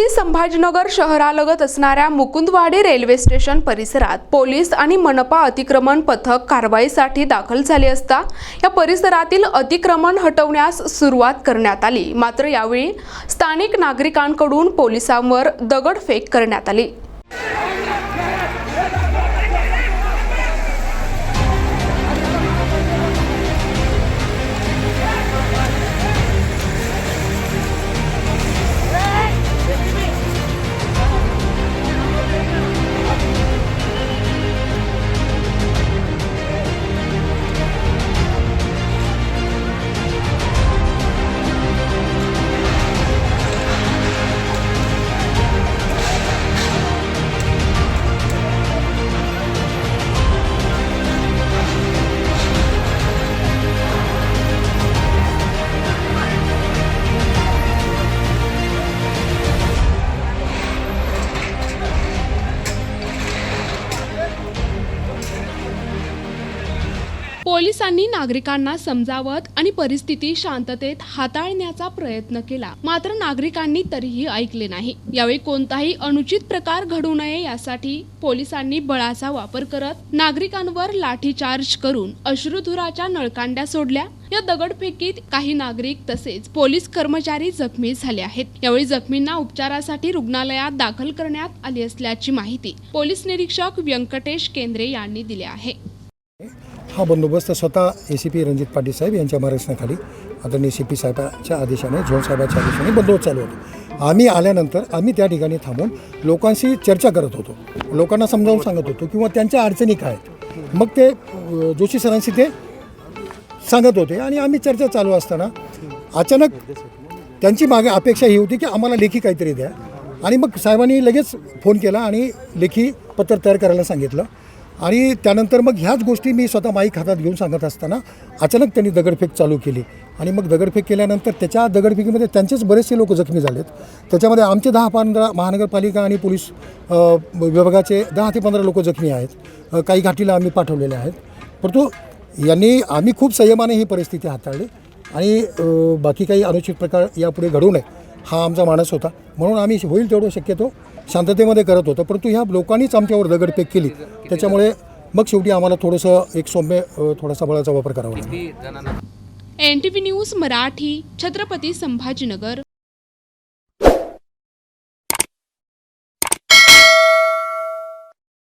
संभाजीनगर शहरालगत असणाऱ्या Mukundwadi railway station परिसरात पोलीस आणि मनपा अतिक्रमण पथक कारवाईसाठी दाखल झाले असता या परिसरातील अतिक्रमण हटवण्यास सुरुवात करण्यात आली. मात्र यावेळी स्थानिक नागरिकांकडून पोलिसांवर दगडफेक करण्यात आली. पोलिसांनी नागरिकांना समजावत आणि परिस्थिती शांततेत हाताळण्याचा प्रयत्न केला. मात्र नागरिकांनी तरीही ऐकले नाही. यावेळी कोणताही अनुचित प्रकार घडू नये यासाठी पोलिसांनी बळाचा वापर करत नागरिकांवर लाठीचार्ज करून अश्रुधुराच्या नळकांड्या सोडल्या. या दगडफेकीत काही नागरिक तसेच पोलीस कर्मचारी जखमी झाले आहेत. यावेळी जखमींना उपचारासाठी रुग्णालयात दाखल करण्यात आली असल्याची माहिती पोलीस निरीक्षक व्यंकटेश केंद्रे यांनी दिली आहे. हा बंदोबस्त स्वतः A C P Ranjit Patil साहेब यांच्या मार्गदर्शनाखाली आदरणीय सी पी साहेबाच्या आदेशाने झोन साहेबाच्या आदेशाने बंदोबस्त चालू होतो. आम्ही आल्यानंतर आम्ही त्या ठिकाणी थांबून लोकांशी चर्चा करत होतो. लोकांना समजावून सांगत होतो किंवा त्यांच्या अडचणी काय आहेत. मग ते जोशी सरांशी ते सांगत होते आणि आम्ही चर्चा चालू असताना अचानक त्यांची मागे अपेक्षा ही होती की आम्हाला लेखी काहीतरी द्या. आणि मग साहेबांनी लगेच फोन केला आणि लेखी पत्र तयार करायला सांगितलं. आणि त्यानंतर मग ह्याच गोष्टी मी स्वतः माईक हातात घेऊन सांगत असताना अचानक त्यांनी दगडफेक चालू केली. आणि मग दगडफेक केल्यानंतर त्याच्या दगडफेकीमध्ये त्यांचेच बरेचसे लोक जखमी झालेत. त्याच्यामध्ये आमचे दहा पंधरा महानगरपालिका आणि पोलीस विभागाचे दहा ते पंधरा लोक जखमी आहेत. काही घाटीला आम्ही पाठवलेले आहेत. परंतु यांनी आम्ही खूप संयमाने ही परिस्थिती हाताळली. आणि बाकी काही अनुचित प्रकार यापुढे घडू नये हा आमचा माणस होता. म्हणून आम्ही होईल तेवढं शक्यतो. शांततेमध्ये करत होतं परंतु ह्या लोकांनीच आमच्यावर दगडफेक केली. त्याच्यामुळे मग शेवटी आम्हाला थोडंसं एक सौम्य थोडासा बळाचा वापर करावा लागला. N T V news Marathi Chhatrapati Sambhajinagar.